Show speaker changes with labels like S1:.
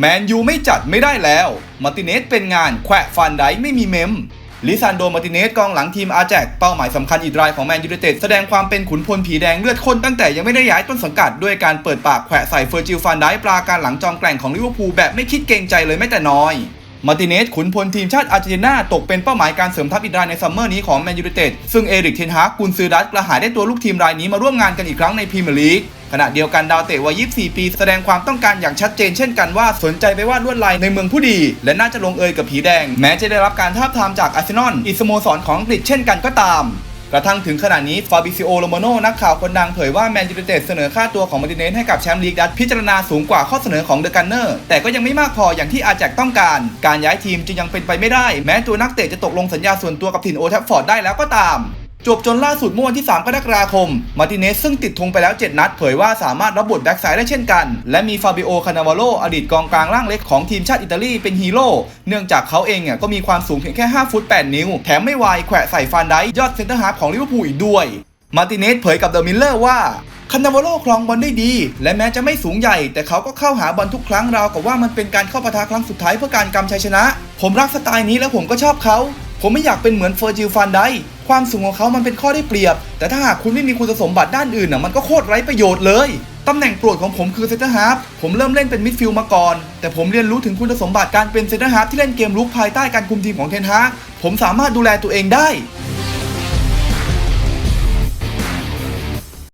S1: แมนยูไม่จัดไม่ได้แล้ว มาร์ติเนสเป็นงานแขวะฟันไดไม่มีเมมลิซานโดมาร์ติเนสกองหลังทีมอาแจกเป้าหมายสำคัญอีกรายของแมนยูไนเต็ดแสดงความเป็นขุนพลผีแดงเลือดข้นตั้งแต่ยังไม่ได้ย้ายต้นสังกัดด้วยการเปิดปากแขวะใส่เฟอร์จิลฟันไดปลาการหลังจอมแกร่งของลิเวอร์พูลแบบไม่คิดเกรงใจเลยแม้แต่น้อย มาร์ติเนสขุนพลทีมชาติอาร์เจนตินาตกเป็นเป้าหมายการเสริมทัพอีกรายในซัมเมอร์นี้ของแมนยูไนเต็ดซึ่งเอริกเทนฮากกุนซือดัตกระหายได้ตัวลูกทีมรายนี้มาร่วมงานกันอีกครั้งในพรีเมียร์ลีกขณะเดียวกันดาวเตะวัย 24 ปี แสดงความต้องการอย่างชัดเจนเช่นกันว่าสนใจไปวาดลวดลายในเมืองผู้ดี และน่าจะลงเอยกับผีแดง แม้จะได้รับการทาบทามจากอาร์เซนอลอีสโมสรของอังกฤษเช่นกันก็ตาม กระทั่งถึงขณะนี้ฟาบิซิโอโลโมโนนักข่าวคนดังเผยว่าแมนยูไนเต็ดเสนอค่าตัวของมาร์ติเนสให้กับแชมป์ลีกดัตพิจารณาสูงกว่าข้อเสนอของเดอะกันเนอร์แต่ก็ยังไม่มากพออย่างที่อาแจกต้องการ การย้ายทีมจึงยังเป็นไปไม่ได้ แม้ตัวนักเตะจะตกลงสัญญาส่วนตัวกับถิ่นโอแทฟฟอร์ดได้แล้วก็ตาม จบจนล่าสุดเมื่อวันที่ 3 กรกฎาคม มาร์ติเนสซึ่งติดธงไปแล้ว 7 นัด เผยว่าสามารถรับบทแบ็กซ้ายได้เช่นกัน และมีฟาบิโอ คานาวาโลอดีตกองกลางร่างเล็กของทีมชาติอิตาลีเป็นฮีโร่ เนื่องจากเขาเองเนี่ยก็มีความสูงเพียงแค่ 5 ฟุต 8 นิ้ว แถมไม่วายแขวะใส่ฟานไดยอดเซนเตอร์ฮาร์ฟของลิเวอร์พูลอีกด้วย มาร์ติเนสเผยกับเดอะมิลเลอร์ว่าคานาวาโลครองบอลได้ดี และแม้จะไม่สูงใหญ่ แต่เขาก็เข้าหาบอลทุกครั้งราวกับว่ามันเป็นการเข้าปะทะครั้งสุดท้ายเพื่อการกำชัยชนะ ผมรักสไตล์นี้และผมก็ชอบเขา ผมไม่อยากเป็นเหมือนเฟอร์จิลฟันไดความสูงของเขามันเป็นข้อได้เปรียบ แต่ถ้าหากคุณไม่มีคุณสมบัติด้านอื่นน่ะมันก็โคตรไร้ประโยชน์เลยตำแหน่งโปรดของผมคือเซนเตอร์ฮาร์ฟผมเริ่มเล่นเป็นมิดฟิลด์มาก่อน แต่ผมเรียนรู้ถึงคุณสมบัติการเป็นเซนเตอร์ฮาร์ฟที่เล่นเกมลุกภายใต้การคุมทีมของเทนฮากผมสามารถดูแลตัวเองได้